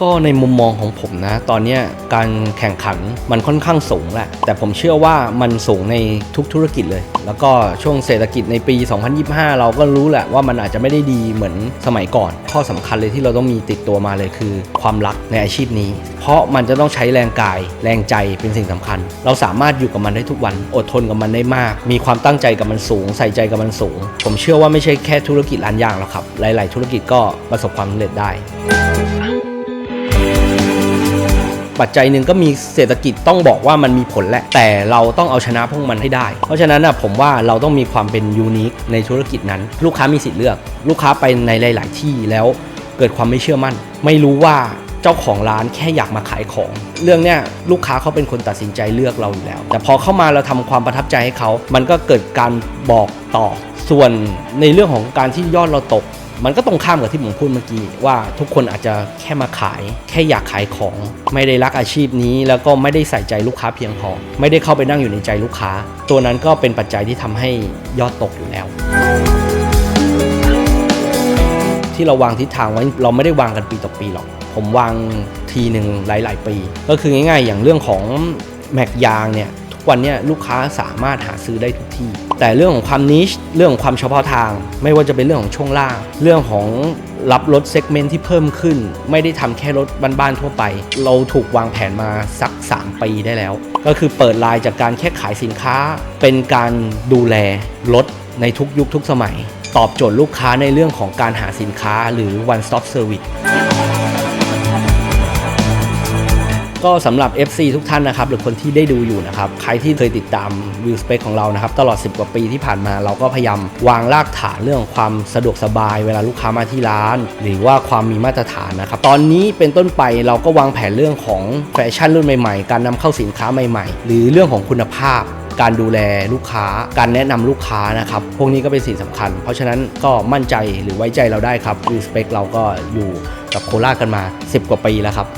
ก็ในมุมมองของผมนะ ตอนนี้การแข่งขันมันค่อนข้างสูงแหละ แต่ผมเชื่อว่ามันสูงในทุกธุรกิจเลย แล้วก็ช่วงเศรษฐกิจในปี 2025 เราก็รู้แหละว่ามันอาจจะไม่ได้ดีเหมือนสมัยก่อน ข้อสำคัญเลยที่เราต้องมีติดตัวมาเลยคือ ความรักในอาชีพนี้ เพราะมันจะต้องใช้แรงกาย แรงใจเป็นสิ่งสำคัญ เราสามารถอยู่กับมันได้ทุกวัน อดทนกับมันได้มาก มีความตั้งใจกับมันสูง ใส่ใจกับมันสูง ผมเชื่อว่าไม่ใช่แค่ธุรกิจร้านยางหรอกครับ หลาย ๆ ธุรกิจก็ประสบความสำเร็จได้ ปัจจัยหนึ่งก็มีเศรษฐกิจต้องบอกว่ามันมีผลแหละ แต่เราต้องเอาชนะพวกมันให้ได้ เพราะฉะนั้นนะผมว่าเราต้องมีความเป็นยูนิคในธุรกิจนั้น ลูกค้ามีสิทธิ์เลือก ลูกค้าไปในหลาย ๆ ที่แล้วเกิดความไม่เชื่อมั่น ไม่รู้ว่าเจ้าของร้านแค่อยากมาขายของ เรื่องเนี้ยลูกค้าเขาเป็นคนตัดสินใจเลือกเราอยู่แล้ว แต่พอเข้ามาเราทำความประทับใจให้เขา มันก็เกิดการบอกต่อ ส่วนในเรื่องของการที่ยอดเราตก มันก็ตรงข้ามกับที่ผมพูดเมื่อกี้ว่าทุกคนอาจจะแค่มาขาย แค่อยากขายของ ไม่ได้รักอาชีพนี้ แล้วก็ไม่ได้ใส่ใจลูกค้าเพียงพอ ไม่ได้เข้าไปนั่งอยู่ในใจลูกค้า ตัวนั้นก็เป็นปัจจัยที่ทำให้ยอดตกอยู่แล้ว ที่เราวางทิศทางไว้เราไม่ได้วางกันปีต่อปีหรอก ผมวางทีหนึ่งหลาย ๆ ปี ก็คือง่าย ๆ อย่างเรื่องของแม็กยางเนี่ย วันนี่ยลูกค้าสามารถหาซื้อได้ทุกที่ แต่เรื่องของความนิชเรื่องของความเฉพาะทาง ไม่ว่าจะเป็นเรื่องของช่วงล่าง เรื่องของรับรถเซกเมนต์ที่เพิ่มขึ้น ไม่ได้ทำแค่รถบ้านๆทั่วไป เราถูกวางแผนมาสัก 3 ปีได้แล้ว ก็คือเปิดไลน์จากการแค่ขายสินค้า เป็นการดูแลรถในทุกยุคทุกสมัย ตอบโจทย์ลูกค้าในเรื่องของการหาสินค้าหรือ one stop service ก็สำหรับ FC ทุกท่านนะครับหรือคนที่ได้ดูอยู่นะครับใครที่เคยติดตามวิวสเปคของเรานะครับตลอด 10 กว่าปีที่ผ่านมาเราก็พยายามวางรากฐานเรื่องความสะดวกสบาย เวลาลูกค้ามาที่ร้าน หรือว่าความมีมาตรฐานนะครับตอนนี้เป็นต้นไปเราก็วางแผนเรื่องของแฟชั่นรุ่นใหม่ ๆ การนำเข้าสินค้าใหม่ ๆ หรือเรื่องของคุณภาพการดูแลลูกค้า การแนะนำลูกค้านะครับ พวกนี้ก็เป็นสิ่งสำคัญ เพราะฉะนั้นก็มั่นใจหรือไว้ใจเราได้ครับวิวสเปคเราก็อยู่กับโคราชกันมา 10 กว่าปีแล้วครับ